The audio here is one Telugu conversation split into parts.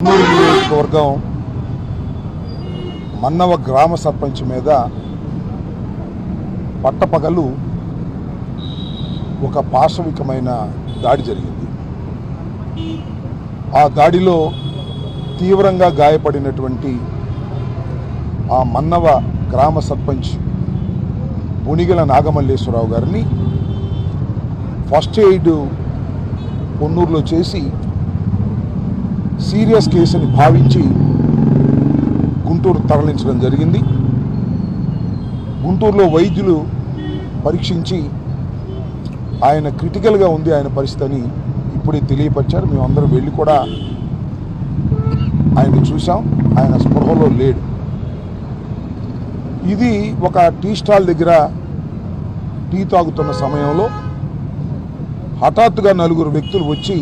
కర్నూలు నియోజకవర్గం మన్నవ గ్రామ సర్పంచ్ మీద పట్టపగలు ఒక పాశవికమైన దాడి జరిగింది. ఆ దాడిలో తీవ్రంగా గాయపడినటువంటి ఆ మన్నవ గ్రామ సర్పంచ్ బునిగల నాగమల్లేశ్వరరావు గారిని ఫస్ట్ ఎయిడ్ పొన్నూరులో చేసి సీరియస్ కేసుని భావించి గుంటూరు తరలించడం జరిగింది. గుంటూరులో వైద్యులు పరీక్షించి ఆయన క్రిటికల్గా ఉంది ఆయన పరిస్థితి అని ఇప్పుడే తెలియపరిచారు. మేమందరం వెళ్ళి కూడా ఆయన చూసాం ఆయన స్పృహలో లేడు. ఇది ఒక టీ స్టాల్ దగ్గర టీ తాగుతున్న సమయంలో హఠాత్తుగా నలుగురు వ్యక్తులు వచ్చి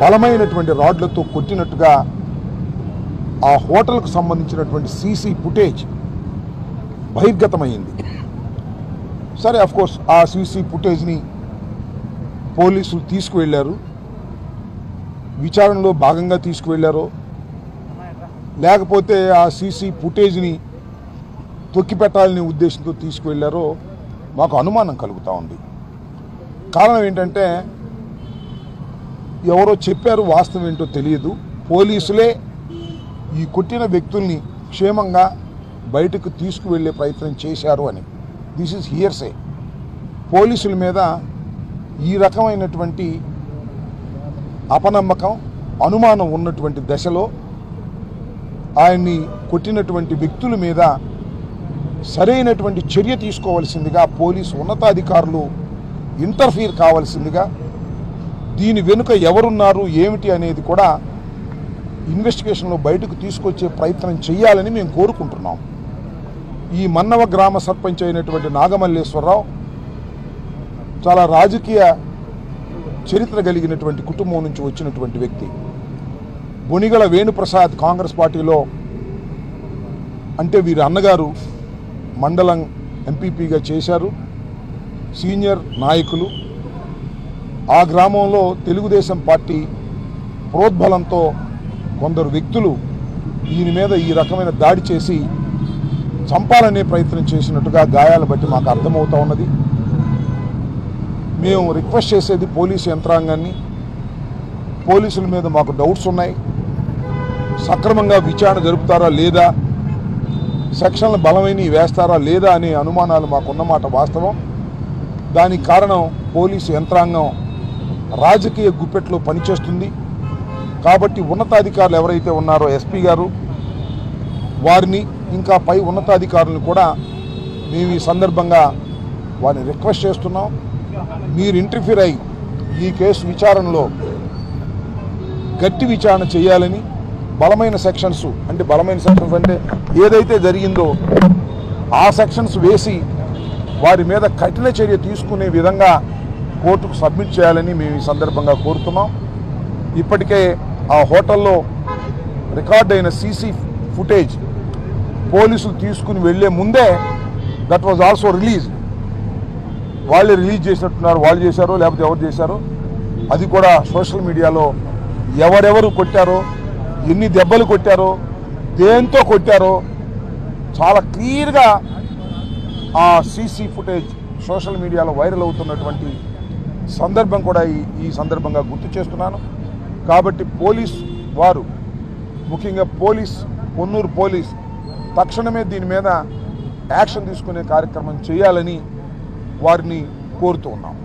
బలమైనటువంటి రాడ్లతో కొట్టినట్టుగా ఆ హోటల్కు సంబంధించినటువంటి సీసీ ఫుటేజ్ బహిర్గతమైంది. సరే అఫ్ కోర్స్ ఆ సీసీ ఫుటేజ్ని పోలీసులు తీసుకువెళ్ళారు. విచారణలో భాగంగా తీసుకువెళ్ళారో. లేకపోతే ఆ సీసీ ఫుటేజ్ని తొక్కిపెట్టాలనే ఉద్దేశంతో తీసుకువెళ్ళారో మాకు అనుమానం కలుగుతూ ఉంది. కారణం ఏంటంటే ఎవరో చెప్పారు వాస్తవం ఏంటో తెలియదు. పోలీసులే ఈ కొట్టిన వ్యక్తుల్ని క్షేమంగా బయటకు తీసుకువెళ్ళే ప్రయత్నం చేశారు అని. దిస్ ఈజ్ హియర్సే పోలీసుల మీద ఈ రకమైనటువంటి అపనమ్మకం అనుమానం ఉన్నటువంటి దశలో ఆయన్ని కొట్టినటువంటి వ్యక్తుల మీద సరైనటువంటి చర్య తీసుకోవాల్సిందిగా పోలీసు ఉన్నతాధికారులు ఇంటర్ఫీర్ కావాల్సిందిగా దీని వెనుక ఎవరున్నారు ఏమిటి అనేది కూడా ఇన్వెస్టిగేషన్లో బయటకు తీసుకొచ్చే ప్రయత్నం చేయాలని మేము కోరుకుంటున్నాం. ఈ మన్నవ గ్రామ సర్పంచ్ అయినటువంటి నాగమల్లేశ్వరరావు చాలా రాజకీయ చరిత్ర కలిగినటువంటి కుటుంబం నుంచి వచ్చినటువంటి వ్యక్తి. బొనిగల వేణుప్రసాద్ కాంగ్రెస్ పార్టీలో అంటే వీరి అన్నగారు మండలం ఎంపీపీగా చేశారు. సీనియర్ నాయకులు ఆ గ్రామంలో తెలుగుదేశం పార్టీ ప్రోద్బలంతో కొందరు వ్యక్తులు దీని మీద ఈ రకమైన దాడి చేసి చంపాలనే ప్రయత్నం చేసినట్టుగా గాయాలు బట్టి మాకు అర్థమవుతా ఉన్నది. మేము రిక్వెస్ట్ చేసేది పోలీసు యంత్రాంగాన్ని. పోలీసుల మీద మాకు డౌట్స్ ఉన్నాయి. సక్రమంగా విచారణ జరుపుతారా లేదా? సెక్షన్లు బలమైనవి వేస్తారా లేదా అనే అనుమానాలు మాకున్నమాట వాస్తవం. దానికి కారణం పోలీసు యంత్రాంగం రాజకీయ గుప్పెట్లో పనిచేస్తుంది. కాబట్టి ఉన్నతాధికారులు ఎవరైతే ఉన్నారో ఎస్పీ గారు వారిని ఇంకా పై ఉన్నతాధికారులను కూడా మేము ఈ సందర్భంగా వారిని రిక్వెస్ట్ చేస్తున్నాం. మీరు ఇంటర్ఫీర్ అయి ఈ కేసు విచారణలో గట్టి విచారణ చేయాలని బలమైన సెక్షన్స్ అంటే బలమైన సెక్షన్స్ అంటే ఏదైతే జరిగిందో ఆ సెక్షన్స్ వేసి వారి మీద కఠిన చర్య తీసుకునే విధంగా కోర్టుకు సబ్మిట్ చేయాలని మేము ఈ సందర్భంగా కోరుతున్నాం. ఇప్పటికే ఆ హోటల్లో రికార్డ్ అయిన సీసీ ఫుటేజ్ పోలీసులు తీసుకుని వెళ్ళే ముందే దట్ వాజ్ ఆల్సో రిలీజ్ వాళ్ళే రిలీజ్ చేసినట్టున్నారు. వాళ్ళు చేశారో లేకపోతే ఎవరు చేశారో అది కూడా సోషల్ మీడియాలో ఎవరెవరు కొట్టారో ఎన్ని దెబ్బలు కొట్టారో దేంతో కొట్టారో చాలా క్లియర్గా ఆ సీసీ ఫుటేజ్ సోషల్ మీడియాలో వైరల్ అవుతున్నటువంటి సందర్భం కూడా ఈ ఈ సందర్భంగా గుర్తు చేస్తున్నాను. కాబట్టి పోలీస్ వారు ముఖ్యంగా పోలీస్ పొన్నూరు పోలీస్ తక్షణమే దీని మీద యాక్షన్ తీసుకునే కార్యక్రమం చేయాలని వారిని కోరుతూ ఉన్నాం.